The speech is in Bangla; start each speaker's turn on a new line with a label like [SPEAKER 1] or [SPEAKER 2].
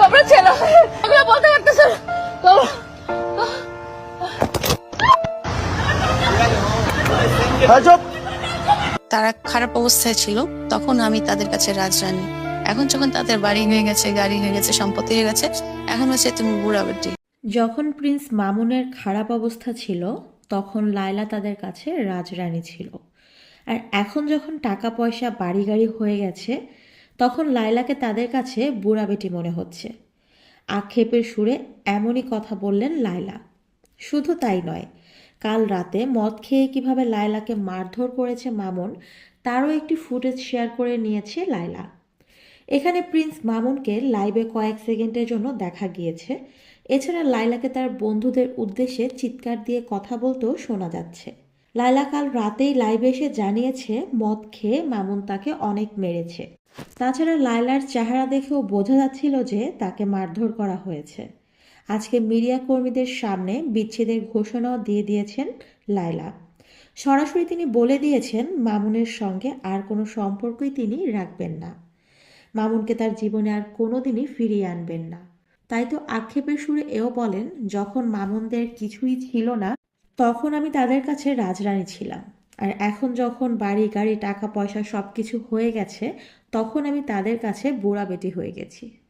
[SPEAKER 1] তোমরা ছেলে এগুলো বলতে পারতেছো
[SPEAKER 2] তারা খারাপ অবস্থায় ছিল তখন আমি তাদের কাছে রাজরানী। এখন যখন তাদের বাড়ি হয়ে গেছে গাড়ি হয়ে গেছে সম্পত্তি হয়ে গেছে এখন হচ্ছে তুমি বুড়া বেটি।
[SPEAKER 3] যখন প্রিন্স মামুনের খারাপ অবস্থা ছিল তখন লায়লা তাদের কাছে রাজরানী ছিল। আর এখন যখন টাকা পয়সা বাড়ি গাড়ি হয়ে গেছে তখন লায়লাকে তাদের কাছে বুড়া বেটি মনে হচ্ছে। আক্ষেপের সুরে এমনই কথা বললেন লায়লা। শুধু তাই নয়, কাল রাতে মদ খেয়ে কীভাবে লায়লাকে মারধর করেছে মামুন, তারও একটি ফুটেজ শেয়ার করে নিয়েছে লায়লা। এখানে প্রিন্স মামুনকে লাইভে কয়েক সেকেন্ডের জন্য দেখা গিয়েছে। এছাড়া লাইলাকে তার বন্ধুদের উদ্দেশ্যে চিৎকার দিয়ে কথা বলতেও শোনা যাচ্ছে। লাইলা কাল রাতেই লাইভে এসে জানিয়েছে, মদ খেয়ে মামুন তাকে অনেক মেরেছে। তাছাড়া লায়লার চেহারা দেখেও বোঝা যাচ্ছিল যে তাকে মারধর করা হয়েছে। আজকে মিডিয়া কর্মীদের সামনে বিচ্ছেদের ঘোষণাও দিয়ে দিয়েছেন লায়লা। সরাসরি তিনি বলে দিয়েছেন, মামুনের সঙ্গে আর কোনো সম্পর্কই তিনি রাখবেন না। মামুনকে তার জীবনে আর কোনোদিনই ফিরিয়ে আনবেন না। তাই তো আক্ষেপের সুরে এও বলেন, যখন মামুনদের কিছুই ছিল না তখন আমি তাদের কাছে রাজরানী ছিলাম। আর এখন যখন বাড়ি, গাড়ি, টাকা, পয়সা সব কিছু হয়ে গেছে, তখন আমি তাদের কাছে বুড়া বেটি হয়ে গেছি।